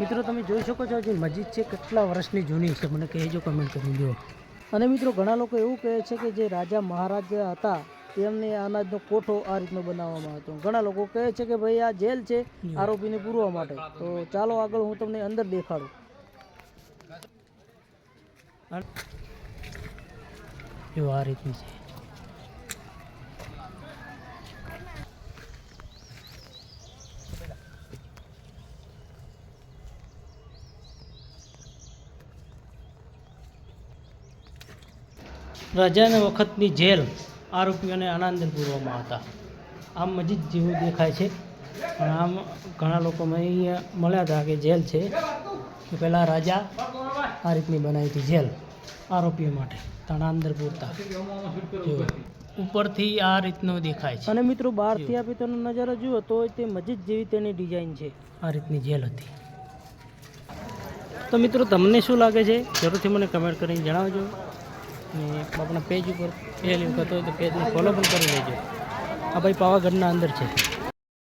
મિત્રો, તમે જોઈ શકો છો જે મસ્જિદ છે, કેટલા વર્ષની જૂની છે, મને કહેજો કમેન્ટ કરી દો. અને મિત્રો, ઘણા લોકો એવું કહે છે કે જે રાજા મહારાજા હતા, તેમને અનાજનો કોઠો આ રીતનો બનાવવામાં હતો. ઘણા લોકો કહે છે કે ભાઈ, આ જેલ છે, આરોપીને પૂરવા માટે. તો ચાલો આગળ હું તમને અંદર દેખાડું. જો આ રીતની છે. રાજાના વખતની જેલ આરોપીઓને આનંદ પૂરવામાં હતા. આમ મસ્જિદ જેવું દેખાય છે. પણ આમ ઘણા લોકો મને અહીંયા મળ્યા હતા કે જેલ છે કે પહેલાં રાજા આ રીતની બનાવી હતી જેલ આરોપીઓ માટે. તણાંદર પૂરતા. ઉપરથી આ રીતનો દેખાય છે. અને મિત્રો બહારથી આપી તેનો નજારો જુઓ તો તે મસ્જિદ જેવી તેની ડિઝાઇન છે. આ રીતની જેલ હતી. તો મિત્રો તમને શું લાગે છે? જરૂરથી મને કમેન્ટ કરીને જણાવજો. અને આપણા પેજ ઉપર પહેલી વખત હોય તો પેજને ફોલો પણ કરી લેજો. આ ભાઈ પાવાગઢના અંદર છે.